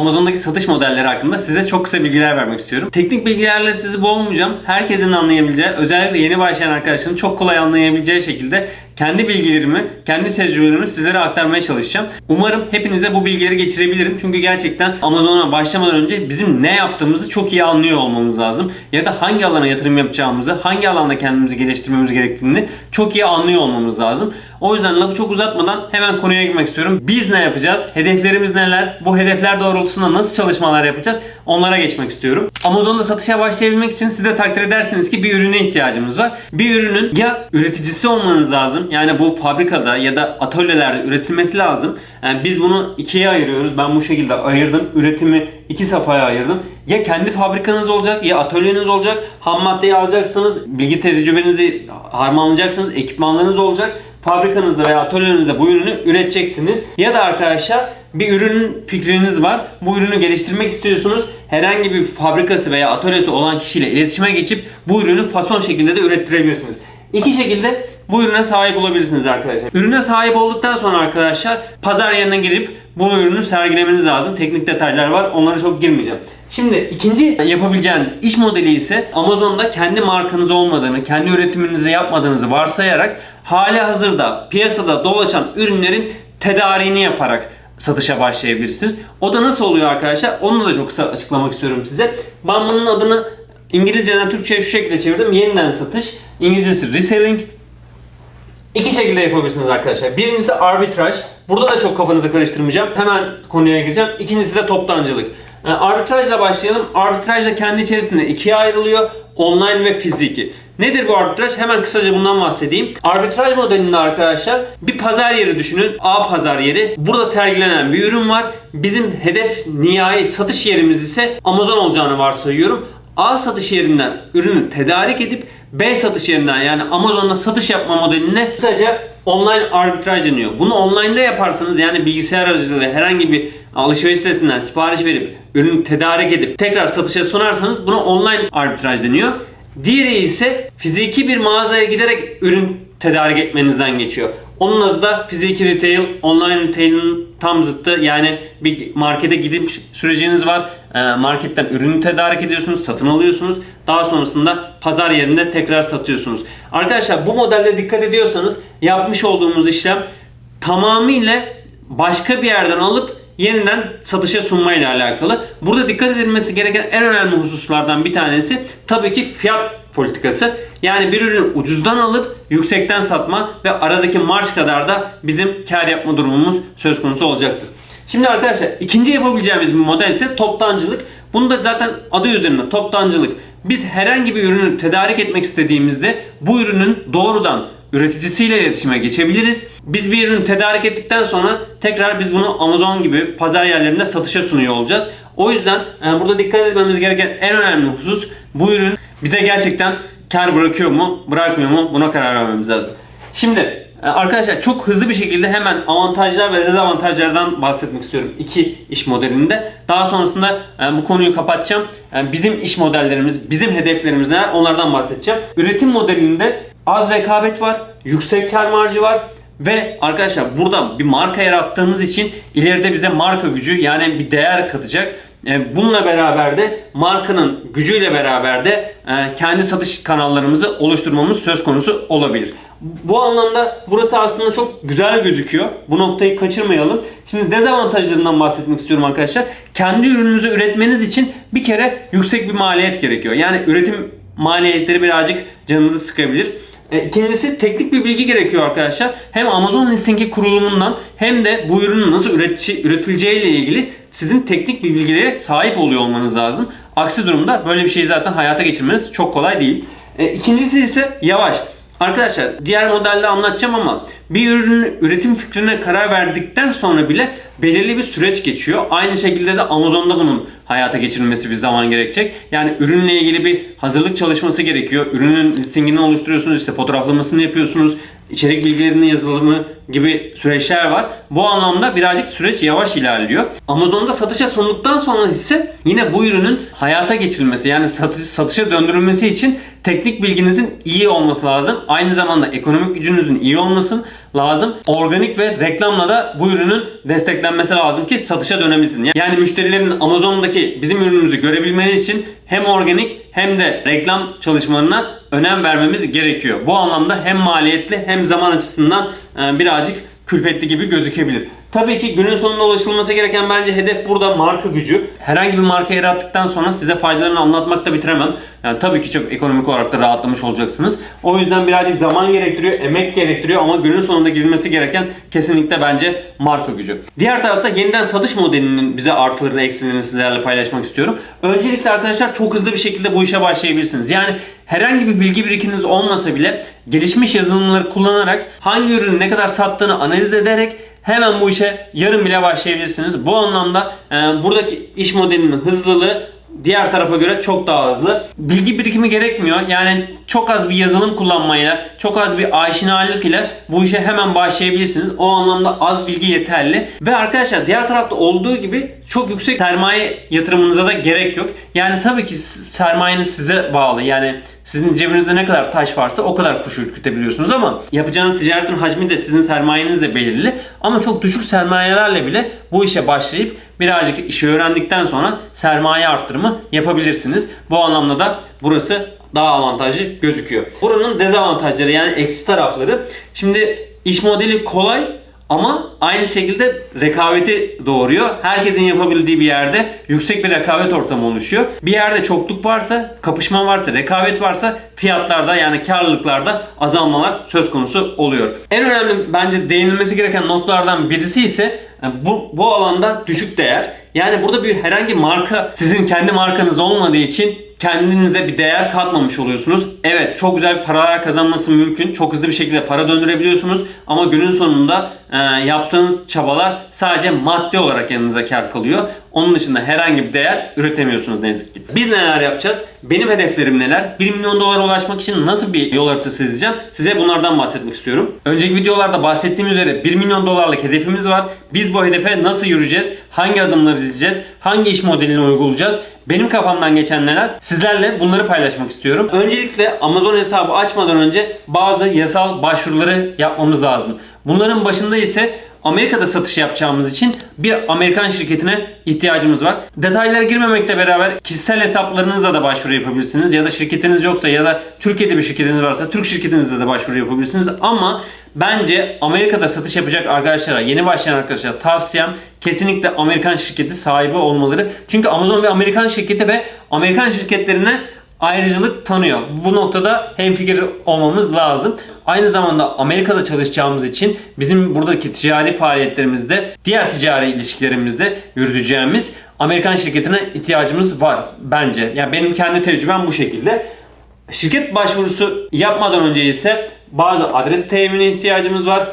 Amazon'daki satış modelleri hakkında size çok kısa bilgiler vermek istiyorum. Teknik bilgilerle sizi boğmayacağım. Herkesin anlayabileceği, özellikle yeni başlayan arkadaşların çok kolay anlayabileceği şekilde kendi bilgilerimi, kendi tecrübelerimi sizlere aktarmaya çalışacağım. Umarım hepinize bu bilgileri geçirebilirim. Çünkü gerçekten Amazon'a başlamadan önce bizim ne yaptığımızı çok iyi anlıyor olmamız lazım. Ya da hangi alana yatırım yapacağımızı, hangi alanda kendimizi geliştirmemiz gerektiğini çok iyi anlıyor olmamız lazım. O yüzden lafı çok uzatmadan hemen konuya girmek istiyorum. Biz ne yapacağız? Hedeflerimiz neler? Bu hedefler doğrultusunda nasıl çalışmalar yapacağız? Onlara geçmek istiyorum. Amazon'da satışa başlayabilmek için siz de takdir edersiniz ki bir ürüne ihtiyacımız var. Bir ürünün ya üreticisi olmanız lazım. Yani bu fabrikada ya da atölyelerde üretilmesi lazım. Yani biz bunu ikiye ayırıyoruz. Ben bu şekilde ayırdım. Üretimi iki safhaya ayırdım. Ya kendi fabrikanız olacak ya atölyeniz olacak. Ham maddeyi alacaksınız. Bilgi tecrübenizi harmanlayacaksınız. Ekipmanlarınız olacak fabrikanızda veya atölyenizde bu ürünü üreteceksiniz. Ya da arkadaşlar bir ürünün fikriniz var. Bu ürünü geliştirmek istiyorsunuz. Herhangi bir fabrikası veya atölyesi olan kişiyle iletişime geçip bu ürünü fason şeklinde de ürettirebilirsiniz. İki şekilde bu ürüne sahip olabilirsiniz arkadaşlar. Ürüne sahip olduktan sonra arkadaşlar pazar yerine girip bu ürünü sergilemeniz lazım. Teknik detaylar var. Onlara çok girmeyeceğim. Şimdi ikinci yapabileceğiniz iş modeli ise Amazon'da kendi markanız olmadığını, kendi üretiminizi yapmadığınızı varsayarak hali hazırda piyasada dolaşan ürünlerin tedariğini yaparak satışa başlayabilirsiniz. O da nasıl oluyor arkadaşlar? Onu da çok kısa açıklamak istiyorum size. Ben bunun adını İngilizceden Türkçe'ye şu şekilde çevirdim. Yeniden satış. İngilizcesi reselling. İki şekilde yapabilirsiniz arkadaşlar. Birincisi arbitraj. Burada da çok kafanızı karıştırmayacağım. Hemen konuya gireceğim. İkincisi de toptancılık. Yani arbitrajla başlayalım. Arbitraj da kendi içerisinde ikiye ayrılıyor. Online ve fiziki. Nedir bu arbitraj? Hemen kısaca bundan bahsedeyim. Arbitraj modelinde arkadaşlar bir pazar yeri düşünün. A pazar yeri. Burada sergilenen bir ürün var. Bizim hedef nihai satış yerimiz ise Amazon olacağını varsayıyorum. A satış yerinden ürünü tedarik edip B satış yerinden yani Amazon'da satış yapma modeline kısaca online arbitraj deniyor. Bunu online'da yaparsanız yani bilgisayar aracılığıyla herhangi bir alışveriş sitesinden sipariş verip ürünü tedarik edip tekrar satışa sunarsanız buna online arbitraj deniyor. Diğeri ise fiziki bir mağazaya giderek ürün tedarik etmenizden geçiyor. Onun adı da fiziki retail, online retail'in tam zıttı. Yani bir markete gidip süreciniz var. Ee, Marketten ürünü tedarik ediyorsunuz, satın alıyorsunuz. Daha sonrasında pazar yerinde tekrar satıyorsunuz. Arkadaşlar bu modelde dikkat ediyorsanız yapmış olduğumuz işlem tamamıyla başka bir yerden alıp yeniden satışa sunmayla alakalı. Burada dikkat edilmesi gereken en önemli hususlardan bir tanesi tabii ki fiyat politikası. Yani bir ürünü ucuzdan alıp yüksekten satma ve aradaki marj kadar da bizim kar yapma durumumuz söz konusu olacaktır. Şimdi arkadaşlar ikinci yapabileceğimiz bir model ise toptancılık. Bunu da zaten adı üzerinde toptancılık. Biz herhangi bir ürünü tedarik etmek istediğimizde bu ürünün doğrudan üreticisiyle iletişime geçebiliriz. Biz bir ürünü tedarik ettikten sonra tekrar biz bunu Amazon gibi pazar yerlerinde satışa sunuyor olacağız. O yüzden yani burada dikkat etmemiz gereken en önemli husus bu ürün bize gerçekten kar bırakıyor mu, bırakmıyor mu buna karar vermemiz lazım. Şimdi e, arkadaşlar çok hızlı bir şekilde hemen avantajlar ve dezavantajlardan bahsetmek istiyorum iki iş modelinde. Daha sonrasında e, bu konuyu kapatacağım. E, Bizim iş modellerimiz, bizim hedeflerimiz neler onlardan bahsedeceğim. Üretim modelinde az rekabet var, yüksek kar marjı var ve arkadaşlar burada bir marka yarattığımız için ileride bize marka gücü yani bir değer katacak. E, Bununla beraber de markanın gücüyle beraber de e, kendi satış kanallarımızı oluşturmamız söz konusu olabilir. Bu anlamda burası aslında çok güzel gözüküyor. Bu noktayı kaçırmayalım. Şimdi dezavantajlarından bahsetmek istiyorum arkadaşlar. Kendi ürününüzü üretmeniz için bir kere yüksek bir maliyet gerekiyor. Yani üretim maliyetleri birazcık canınızı sıkabilir. E, İkincisi teknik bir bilgi gerekiyor arkadaşlar. Hem Amazon listingi kurulumundan hem de bu ürünün nasıl üretici, üretileceği ile ilgili sizin teknik bir bilgilere sahip oluyor olmanız lazım. Aksi durumda böyle bir şeyi zaten hayata geçirmeniz çok kolay değil. E, İkincisi ise yavaş. Arkadaşlar diğer modelde anlatacağım ama bir ürünün üretim fikrine karar verdikten sonra bile belirli bir süreç geçiyor. Aynı şekilde de Amazon'da bunun hayata geçirilmesi bir zaman gerekecek. Yani ürünle ilgili bir hazırlık çalışması gerekiyor. Ürünün listingini oluşturuyorsunuz, işte fotoğraflamasını yapıyorsunuz, içerik bilgilerinin yazılımı gibi süreçler var. Bu anlamda birazcık süreç yavaş ilerliyor. Amazon'da satışa sunduktan sonra ise yine bu ürünün hayata geçirilmesi yani satış, satışa döndürülmesi için teknik bilginizin iyi olması lazım. Aynı zamanda ekonomik gücünüzün iyi olması lazım. Organik ve reklamla da bu ürünün desteklenmesi lazım ki satışa dönebilsin. Yani müşterilerin Amazon'daki bizim ürünümüzü görebilmeleri için hem organik hem de reklam çalışmalarına önem vermemiz gerekiyor. Bu anlamda hem maliyetli hem zaman açısından e, birazcık külfetli gibi gözükebilir. Tabii ki günün sonunda ulaşılması gereken bence hedef burada marka gücü. Herhangi bir marka yarattıktan sonra size faydalarını anlatmakta bitiremem. Yani tabii ki çok ekonomik olarak da rahatlamış olacaksınız. O yüzden birazcık zaman gerektiriyor, emek gerektiriyor ama günün sonunda girilmesi gereken kesinlikle bence marka gücü. Diğer tarafta yeniden satış modelinin bize artılarını, eksilerini sizlerle paylaşmak istiyorum. Öncelikle arkadaşlar çok hızlı bir şekilde bu işe başlayabilirsiniz. Yani herhangi bir bilgi birikiminiz olmasa bile gelişmiş yazılımları kullanarak hangi ürünün ne kadar sattığını analiz ederek hemen bu işe yarın bile başlayabilirsiniz. Bu anlamda e, buradaki iş modelinin hızlılığı diğer tarafa göre çok daha hızlı. Bilgi birikimi gerekmiyor. Yani çok az bir yazılım kullanmayla, çok az bir aşinalık ile bu işe hemen başlayabilirsiniz. O anlamda az bilgi yeterli. Ve arkadaşlar diğer tarafta olduğu gibi çok yüksek sermaye yatırımınıza da gerek yok. Yani tabii ki sermayeniz size bağlı. Yani sizin cebinizde ne kadar taş varsa o kadar kuş ürkütebiliyorsunuz ama yapacağınız ticaretin hacmi de sizin sermayeniz de belirli. Ama çok düşük sermayelerle bile bu işe başlayıp birazcık işi öğrendikten sonra sermaye arttırımı yapabilirsiniz. Bu anlamda da burası daha avantajlı gözüküyor. Buranın dezavantajları yani eksi tarafları. Şimdi iş modeli kolay ama aynı şekilde rekabeti doğuruyor. Herkesin yapabildiği bir yerde yüksek bir rekabet ortamı oluşuyor. Bir yerde çokluk varsa, kapışma varsa, rekabet varsa fiyatlarda yani karlılıklarda azalmalar söz konusu oluyor. En önemli bence değinilmesi gereken noktalardan birisi ise bu, bu alanda düşük değer. Yani burada bir herhangi marka sizin kendi markanız olmadığı için kendinize bir değer katmamış oluyorsunuz. Evet çok güzel paralar kazanması mümkün. Çok hızlı bir şekilde para döndürebiliyorsunuz. Ama günün sonunda e, yaptığınız çabalar sadece maddi olarak yanınıza kar kalıyor. Onun dışında herhangi bir değer üretemiyorsunuz ne yazık ki. Biz neler yapacağız? Benim hedeflerim neler? 1 milyon dolara ulaşmak için nasıl bir yol haritası izleyeceğim? Size bunlardan bahsetmek istiyorum. Önceki videolarda bahsettiğim üzere 1 milyon dolarlık hedefimiz var. Biz bu hedefe nasıl yürüyeceğiz? Hangi adımları izleyeceğiz? Hangi iş modelini uygulayacağız? Benim kafamdan geçen neler? Sizlerle bunları paylaşmak istiyorum. Öncelikle Amazon hesabı açmadan önce bazı yasal başvuruları yapmamız lazım. Bunların başında ise Amerika'da satış yapacağımız için bir Amerikan şirketine ihtiyacımız var. Detaylara girmemekle beraber kişisel hesaplarınızla da başvuru yapabilirsiniz. Ya da şirketiniz yoksa ya da Türkiye'de bir şirketiniz varsa Türk şirketinizle de başvuru yapabilirsiniz. Ama bence Amerika'da satış yapacak arkadaşlara, yeni başlayan arkadaşlara tavsiyem kesinlikle Amerikan şirketi sahibi olmaları. Çünkü Amazon bir Amerikan şirketi ve Amerikan şirketlerine ayrıcalık tanıyor. Bu noktada hemfikir olmamız lazım. Aynı zamanda Amerika'da çalışacağımız için bizim buradaki ticari faaliyetlerimizde, diğer ticari ilişkilerimizde yürüteceğimiz Amerikan şirketine ihtiyacımız var bence. Yani benim kendi tecrübem bu şekilde. Şirket başvurusu yapmadan önce ise bazı adres temine ihtiyacımız var.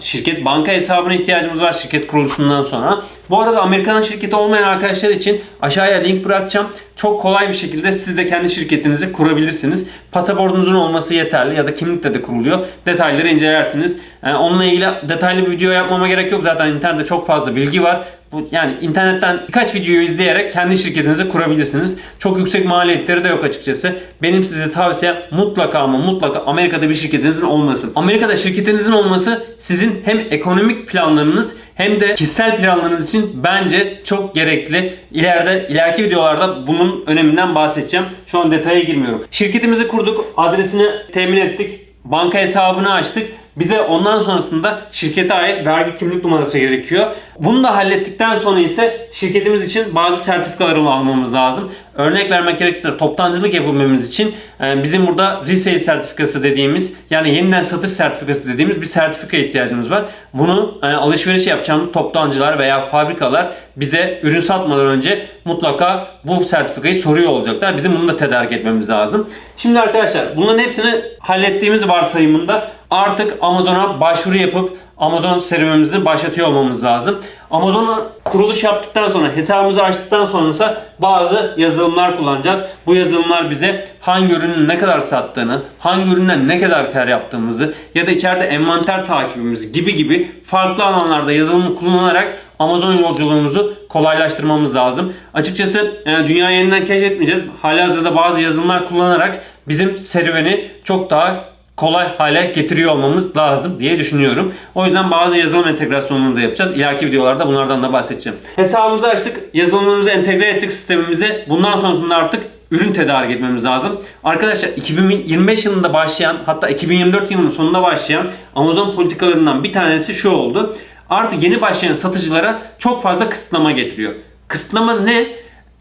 Şirket banka hesabına ihtiyacımız var şirket kuruluşundan sonra. Bu arada Amerikan şirketi olmayan arkadaşlar için aşağıya link bırakacağım. Çok kolay bir şekilde siz de kendi şirketinizi kurabilirsiniz. Pasaportunuzun olması yeterli ya da kimlikle de kuruluyor. Detayları incelersiniz. Yani onunla ilgili detaylı bir video yapmama gerek yok. Zaten internette çok fazla bilgi var. Bu, yani internetten birkaç videoyu izleyerek kendi şirketinizi kurabilirsiniz. Çok yüksek maliyetleri de yok açıkçası. Benim size tavsiyem mutlaka ama mutlaka Amerika'da bir şirketinizin olması. Amerika'da şirketinizin olması sizin hem ekonomik planlarınız hem de kişisel planlarınız için bence çok gerekli. İleride ileriki videolarda bunun öneminden bahsedeceğim. Şu an detaya girmiyorum. Şirketimizi kurduk, adresini temin ettik, banka hesabını açtık. Bize ondan sonrasında şirkete ait vergi kimlik numarası gerekiyor. Bunu da hallettikten sonra ise şirketimiz için bazı sertifikaları almamız lazım. Örnek vermek gerekirse toptancılık yapabilmemiz için e, bizim burada resale sertifikası dediğimiz yani yeniden satış sertifikası dediğimiz bir sertifika ihtiyacımız var. Bunu e, alışveriş yapacağımız toptancılar veya fabrikalar bize ürün satmadan önce mutlaka bu sertifikayı soruyor olacaklar. Bizim bunu da tedarik etmemiz lazım. Şimdi arkadaşlar bunların hepsini hallettiğimiz varsayımında artık Amazon'a başvuru yapıp Amazon serüvenimizi başlatıyor olmamız lazım. Amazon'a kuruluş yaptıktan sonra, hesabımızı açtıktan sonra ise bazı yazılımlar kullanacağız. Bu yazılımlar bize hangi ürünün ne kadar sattığını, hangi üründen ne kadar kar yaptığımızı ya da içeride envanter takibimiz gibi gibi farklı alanlarda yazılımı kullanarak Amazon yolculuğumuzu kolaylaştırmamız lazım. Açıkçası e, dünyayı yeniden keşfetmeyeceğiz. Halihazırda bazı yazılımlar kullanarak bizim serüveni çok daha kolay hale getiriyor olmamız lazım diye düşünüyorum. O yüzden bazı yazılım entegrasyonunu da yapacağız. İleriki videolarda bunlardan da bahsedeceğim. Hesabımızı açtık, yazılımımızı entegre ettik sistemimize. Bundan sonrasında artık ürün tedarik etmemiz lazım. Arkadaşlar 2025 yılında başlayan hatta 2024 yılının sonunda başlayan Amazon politikalarından bir tanesi şu oldu. Artık yeni başlayan satıcılara çok fazla kısıtlama getiriyor. Kısıtlama ne?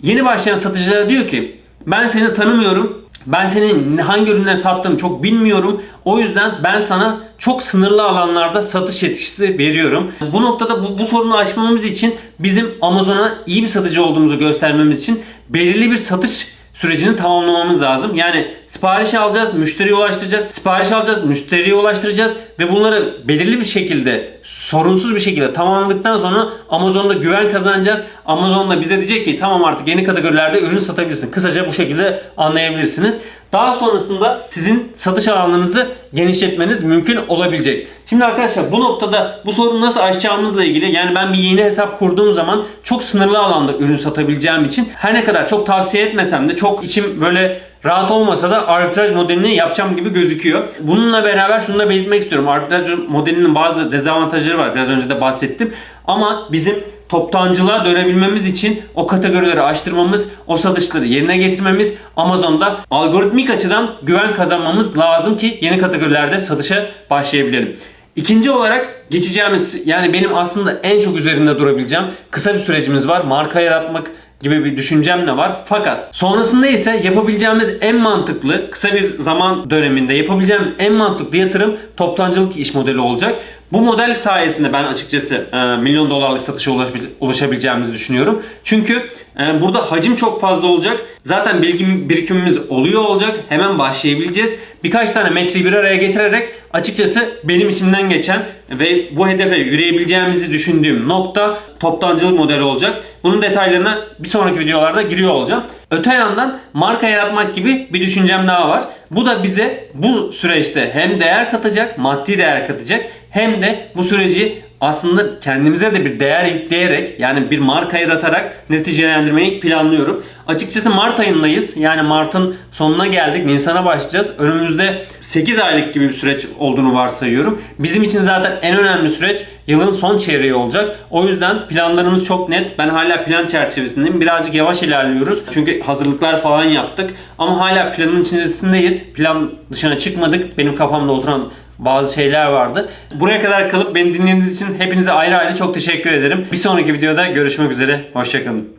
Yeni başlayan satıcılara diyor ki ben seni tanımıyorum. Ben senin hangi ürünleri sattığını çok bilmiyorum. O yüzden ben sana çok sınırlı alanlarda satış yetkisi veriyorum. Bu noktada bu, bu sorunu aşmamız için bizim Amazon'a iyi bir satıcı olduğumuzu göstermemiz için belirli bir satış sürecini tamamlamamız lazım. Yani sipariş alacağız, müşteriye ulaştıracağız. Sipariş alacağız, müşteriye ulaştıracağız ve bunları belirli bir şekilde, sorunsuz bir şekilde tamamladıktan sonra Amazon'da güven kazanacağız. Amazon'da bize diyecek ki tamam artık yeni kategorilerde ürün satabilirsin. Kısaca bu şekilde anlayabilirsiniz. Daha sonrasında sizin satış alanlarınızı genişletmeniz mümkün olabilecek. Şimdi arkadaşlar bu noktada bu sorunu nasıl aşacağımızla ilgili yani ben bir yeni hesap kurduğum zaman çok sınırlı alanda ürün satabileceğim için her ne kadar çok tavsiye etmesem de çok içim böyle rahat olmasa da arbitraj modelini yapacağım gibi gözüküyor. Bununla beraber şunu da belirtmek istiyorum. Arbitraj modelinin bazı dezavantajları var. Biraz önce de bahsettim. Ama bizim toptancılığa dönebilmemiz için o kategorileri açtırmamız, o satışları yerine getirmemiz, Amazon'da algoritmik açıdan güven kazanmamız lazım ki yeni kategorilerde satışa başlayabilirim. İkinci olarak geçeceğimiz yani benim aslında en çok üzerinde durabileceğim kısa bir sürecimiz var. Marka yaratmak gibi bir düşüncem de var. Fakat sonrasında ise yapabileceğimiz en mantıklı kısa bir zaman döneminde yapabileceğimiz en mantıklı yatırım toptancılık iş modeli olacak. Bu model sayesinde ben açıkçası e, milyon dolarlık satışa ulaşabil- ulaşabileceğimizi düşünüyorum. Çünkü e, burada hacim çok fazla olacak. Zaten bilgi birikimimiz oluyor olacak. Hemen başlayabileceğiz. Birkaç tane metreyi bir araya getirerek açıkçası benim içimden geçen ve bu hedefe yürüyebileceğimizi düşündüğüm nokta toptancılık modeli olacak. Bunun detaylarına bir sonraki videolarda giriyor olacağım. Öte yandan marka yaratmak gibi bir düşüncem daha var. Bu da bize bu süreçte hem değer katacak, maddi değer katacak hem de bu süreci aslında kendimize de bir değer yükleyerek yani bir marka yaratarak neticelendirmeyi planlıyorum. Açıkçası Mart ayındayız. Yani Mart'ın sonuna geldik. Nisan'a başlayacağız. Önümüzde 8 aylık gibi bir süreç olduğunu varsayıyorum. Bizim için zaten en önemli süreç yılın son çeyreği olacak. O yüzden planlarımız çok net. Ben hala plan çerçevesindeyim. Birazcık yavaş ilerliyoruz. Çünkü hazırlıklar falan yaptık. Ama hala planın içerisindeyiz. Plan dışına çıkmadık. Benim kafamda oturan bazı şeyler vardı. Buraya kadar kalıp beni dinlediğiniz için hepinize ayrı ayrı çok teşekkür ederim. Bir sonraki videoda görüşmek üzere. Hoşçakalın.